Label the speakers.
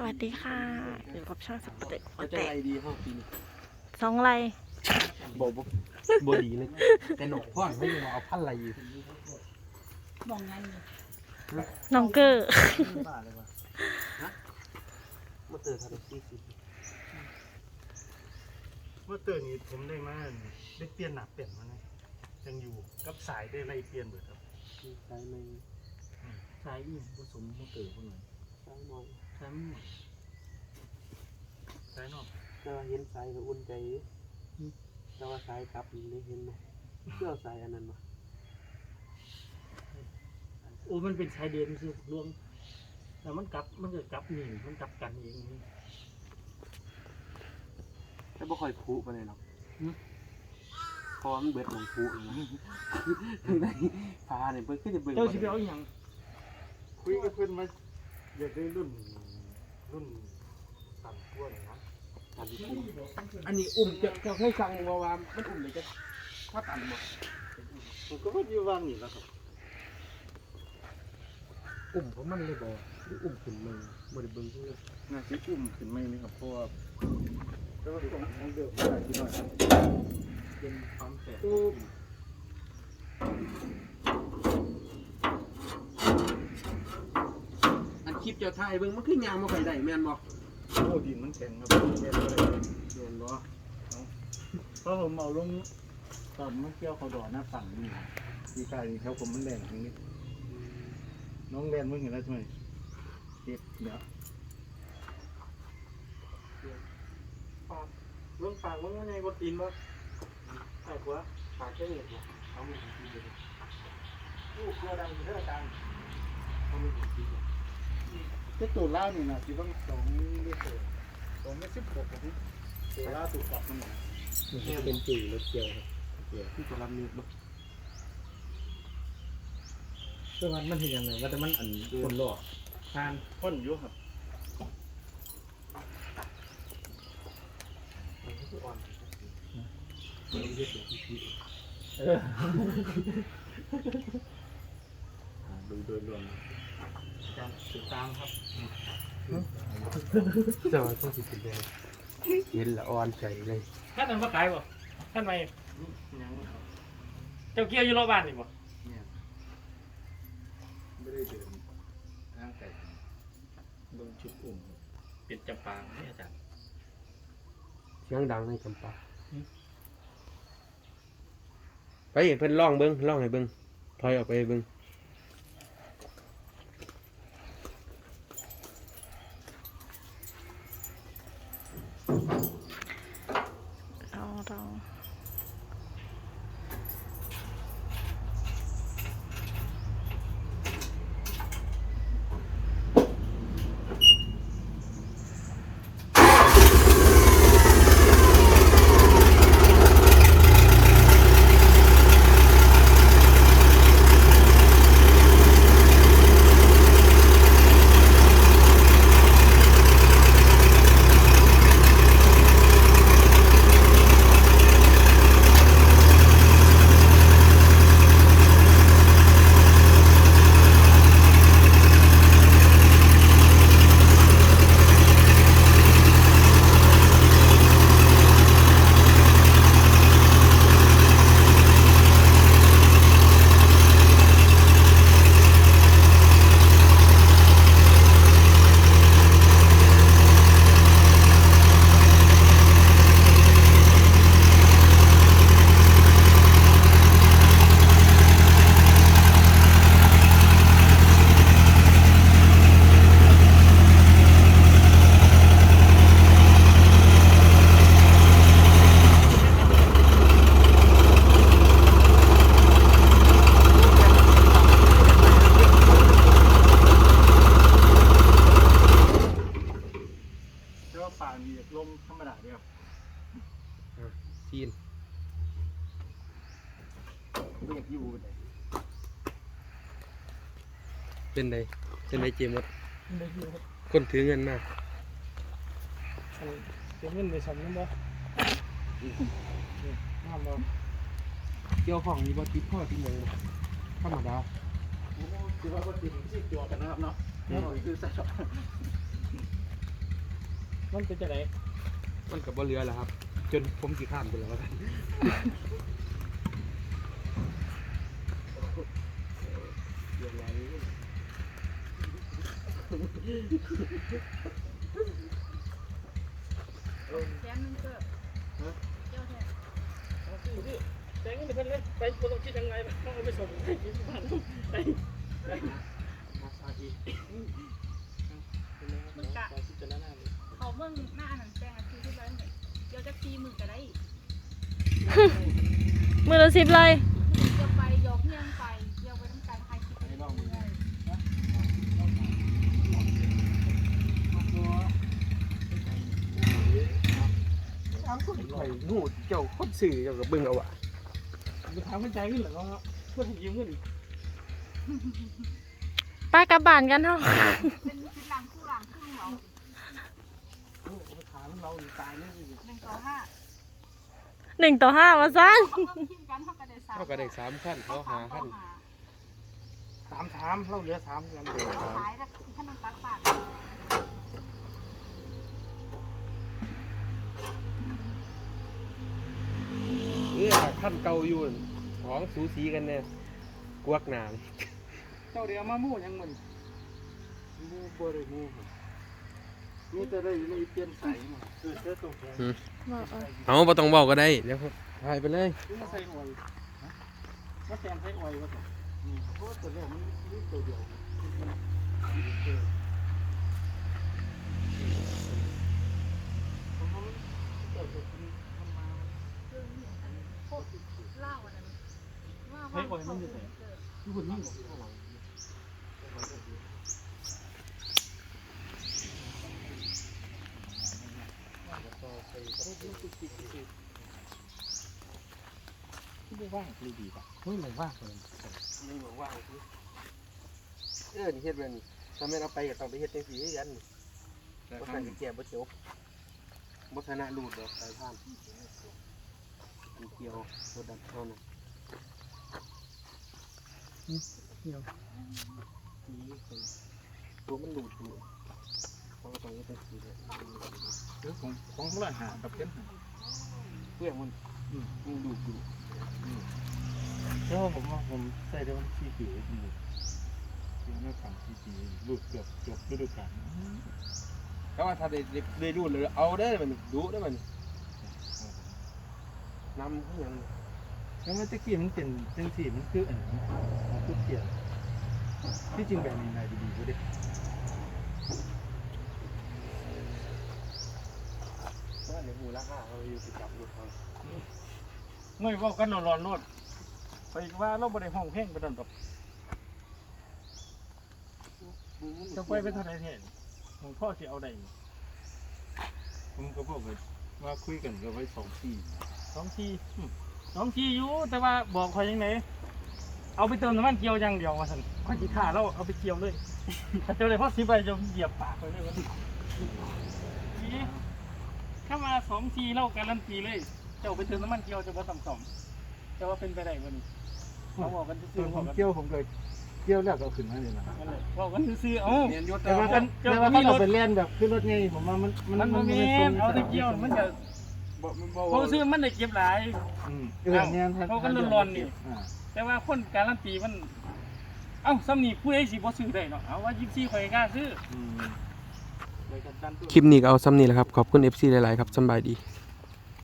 Speaker 1: สวัสดีค่ะ อยู่กับช่องสปเต็ก
Speaker 2: เขาจะไรดีห้องปีนี้
Speaker 1: สองไร
Speaker 2: บอกบ่บ่ดีเลย แต่หนกพ่อนไม่ยังมาเอาพันไรอยู่
Speaker 1: น้องเกอร์
Speaker 2: บ้าเลยวะฮะมาเตือนทำซีซี
Speaker 3: เมื่อเตือนนี้ผมได้มาได้เปลี่ยนหนักเปลี่ยนมานะยังอยู่กับสายได้ไล่เปลี่ยนเบิดครับ
Speaker 2: ใช้ไม่
Speaker 3: สายอีผสมมาเตือนพวกนั้น
Speaker 2: ใช้น้อย
Speaker 3: สายมันห มดสายนอก
Speaker 2: แต่ว่าเห็นสายก็อุ่นใจอยู่แต่ว่าสายกลับนี่ได้เห็นไหมเพื่อสายอันนั้นมา
Speaker 3: โอ้มันเป็นสายเด่นคือรวมแต่มันกลับมันเกิดกลับนี่มันกลับกันเองนี่
Speaker 2: แต่บ่ค่อยพุไปเลยเนาะเพราะว่ามันเบิดของพุเองนะถึงได้พาเนี่ยเบิ่งขึ้นจะเบิ่ง
Speaker 3: เจ้าสิไปเอาอหย่าง คุยกับเพื่อนมาอยากได้รุ่น รุ่นต่ำกว่านี้นะ
Speaker 2: อันนี้อุ้มอันนี้อุ้มจะจะให้สั่งว่าว่ามันอุ้มเลยจะถ้าตันบ่
Speaker 3: ผมก็ว่าอยู่ว่างนี่แล้วครับ
Speaker 2: อุ้มเพราะมันเลยบ่หรืออุ้มขึ้นมือบ่ได้เบิ่งเพื่อ
Speaker 3: น่าจะอุ้มขึ้นไม่นี่ครับเพราะว่าแต่ว่าของของเดิมไม่ได้ที่น้อย
Speaker 2: เป็นความแปลก
Speaker 3: ตู้
Speaker 2: อันคลิป เจ้าไทยเบิ่งมันคือยางบ่ค่อยได้แม่นบ่
Speaker 3: โอ้ดินมันแข็งครับแข็งเลย
Speaker 2: แม่นบ่
Speaker 3: เพราะผมเอาลงตอนมันเกี่ยวเขาดอกหน้าฝั่งนี่ดีใจแถวผมมันแดงตรงนี้ น้องแดนมึงเห็นแล้วใช่ไหมเจ็บเดี๋ยว
Speaker 2: ปากเบิ่งปากมันยังไงบ่ตีนบ่ใช่กว่าปากแค่นี้บ่เอามือตีนเลย
Speaker 3: ลูกตัวดังเท่าดัง
Speaker 2: เอามือตีนเลย
Speaker 3: เจ้าตัวล่านี่นะที่ต้องสองเมตรสองเมตรสิบหกครับพี่ตัวล่าถูกจับมันหน่อย
Speaker 2: มันเป็นจุ่รถเกี่ยวครับเกี่ยวที่จะรับมีดบ่
Speaker 3: ซึ่งมันมันเห็นยังไงว่าแต่มันอันคนหลอกทานพ่นอยู่ครับ
Speaker 2: มันก็คืออ่อน
Speaker 3: เออดูโดยรวมการ ติดตามครับ
Speaker 2: จะว่าต้องสิเป็นได้เห็นละอ่อนใจเลย
Speaker 4: ท่านนั้นมาขายบ่ท่านไป
Speaker 3: ยังครับ
Speaker 4: เจ้าเกี้ยวอยู่รอบบ้านนี่บ่
Speaker 3: เนี่ยไม่ได้เดินทางไกลเบิ่งชุดอุ่มครับ
Speaker 4: เป็นจำปาเนี่ยอาจารย์
Speaker 2: เสียงดังในจำปาไปเพิ่นร้องเบิ่งร้องให้เบิ่งถอยออกไปเบิ่งา
Speaker 3: ป่ามีลมธรรมดาเดียว
Speaker 2: ซีน
Speaker 3: ไม่อยากอยู่เลย
Speaker 2: เป็นไดเป็นไดเจมส์
Speaker 4: ได้อยู่ครับ
Speaker 2: คนถือเงินมา
Speaker 4: เป็นเงินได้สำนึกบ่น้ำบ่
Speaker 2: เกี่ยวของมีบ่ติดพ่อที่ยังธรรมดา
Speaker 3: คือว่าก็ติดที่จอกันนะครับเนาะแล้วเราคือใส่ช็อต
Speaker 4: มันเป็นจะไหน
Speaker 2: มันกับบ่เรือแล้วครับ จนผมสิข้ามไปแล้วกันเรือไหล
Speaker 5: แสนหนึงเกิดเจ้าแท้
Speaker 4: เอาสิสิแต่งเงินเพิ่นเลยไปบ่ต้องคิดยังไงต้องเอาไปส่งให้ที่บ้านไปไปมาซาอีเป็นไงครับน้องการพิจารณา เลย
Speaker 5: เขาเมืองหน้าอันนั้นแจ้งอาชีพที่ไรเนี่ยเดี๋ยวจะตีมือก็ได้
Speaker 1: มือละสิบเลย
Speaker 5: เดี๋ยวไปยกเงี้ยงไปเดี๋ยวไปทำการถ่ายคลิป
Speaker 4: ไปลองมือได้
Speaker 2: ถามคนข่อยงูเจ้าคนสื่อเจ้าก็เบิ่งเอาว่ะ
Speaker 4: ไปถามมันใจขึ้นเหรอเนาะเพื่อนยืมเงิน
Speaker 1: ป้ากลับบ้านกันเนาะ
Speaker 5: เป็นเป็นหลังคู่หลังครึ่งเหรอ
Speaker 4: ไปถามเราตายเนี่ย
Speaker 5: หนึ่งต่อห้า
Speaker 1: หนึ่งต่อห้ามาสั้น
Speaker 5: เขาก็พิมพ์กันเขาก็ได้สาม
Speaker 2: เท่ากับได้สามขั้นเขาหาขั้น
Speaker 4: สามถามเราเหลือสามกัน
Speaker 5: ขายแล้วขนมปักปาก
Speaker 2: เออขั้นเก่าอยู่ของสูสีกันเนี่ยกวักหนาม
Speaker 4: เจ้าเดียวมามู่ยังมึน
Speaker 3: มูบ่ได้มู นี่จะได้ไม่เปลี่ยนใสาเอเสื้อตรงแขน
Speaker 2: เอาบ่ต้องเว้าก็ได้เดี๋ยวทายไปเลย
Speaker 4: มาใส่อวยมาแซมใส่อวยว่า
Speaker 3: อืมเพราะว่าตัวแรกมันมีตัวเดียว
Speaker 5: เล่าอันนั้นว่า
Speaker 4: ใส่อวยมันอยู่ไหนอยู่บนนี่
Speaker 3: ไม่ว่างเลยดีป่ะ
Speaker 4: เฮ้ยไหนว่าเลย
Speaker 2: นี่บอกว่าเออนี่เฮ็ดแบบนี้ถ้าแม่นเอาไปก็ต้องไปเฮ็ดจังซี่คือกันนี่บ่ทันสิแก้บ่จบบ่ชนะรูดดอกสายพานมันเกี่ยวตัวดันเท่านั้นตัวมันดูดอยู่เขาก็ต้องเฮ็ดจังซี่เลย
Speaker 3: เรื่องของของพลังหากับเพื่อน
Speaker 2: เพื่อนมันมันดูดอยู่
Speaker 3: เพราะว่าผมว่าผมใส่ได้วันที่ปีจมูกคือหน้าต่างที่ปีรูดเกือบจบฤดูกาล
Speaker 2: แต่ว่าถ้าได้ได้ได้ดูดเลยเอาได้มันดูได้มันนำคือหยัง
Speaker 3: แล้วเมื่อกี้มันเป็นจังสี่มันคืออันนี้มันคือเปลี่ยนที่จริงแบบนี้นายดีๆก็ได้
Speaker 2: ว่าในหูราคาเขาอยู่ที่จับรถเขา
Speaker 4: เมื่อว่ากันร้อนๆนวดไปว่าเราบ่ได้ห้องแห้งไปดันดอกจะไปเป็นเท่าไหร่เห็นของพ่อสิเอาได้
Speaker 3: ผมก็บอกว่าว่าคุยกันก็ไว้สองปี
Speaker 4: สองทีอืมสองทีอยู่แต่ว่าบอกคอยยังไงเอาไปเติมน้ำมันเกียวอย่างเดียวว่าสันข้อยจีขาเราเอาไปเกียวเลยถ้าเจอเลยพ่อสิไปจะเหยียบปากไปเลยวันนี้นี่ถ้ามาสองทีเราการันตีเลย เจ้าไปเติมน้ำมันเกียวจะบ่ต่ำสองจะว่าเป็นไปได้วันนี้เราบอกกัน
Speaker 3: ต
Speaker 4: ซื่
Speaker 3: อ
Speaker 4: อนๆ
Speaker 3: ผ
Speaker 4: บอก
Speaker 3: ม
Speaker 4: กัน
Speaker 3: เกี่ยวผมเลยเกี่ยวแล้วก็เอาขึ้นมาเนี่ยนะ
Speaker 4: นั่นแหละบอกกันซื่อๆเอ้า
Speaker 2: เรียนยศ
Speaker 3: แต่ว่า
Speaker 2: กั
Speaker 3: กันแต่ว่าเขาเอาไปเล่นแบบขึ้นรถไงผมว่ามัน
Speaker 4: มันบ่แม่นเอาแต่เกียวมันจะ
Speaker 2: บ่มันบ่
Speaker 4: เพราะซื้อมันได้เก็บหลาย
Speaker 3: อืมเออเนี่ยถ้
Speaker 4: เขาก็ร้อนๆนี่
Speaker 3: อ่า
Speaker 4: แต่ว่าคนการันตีมัน เอ้าซ้ำนี่ผู้ใดสิบ่ซื้อได้เนาะเอาว่า24ข่อยกล้าซื้อ
Speaker 3: อืม
Speaker 4: เลยกันดันตัว
Speaker 2: คลิปนี้ก็เอาซ้ำนี่แหละครับ ขอบคุณ FC หลาย ๆ ครับสำบายดี
Speaker 3: ค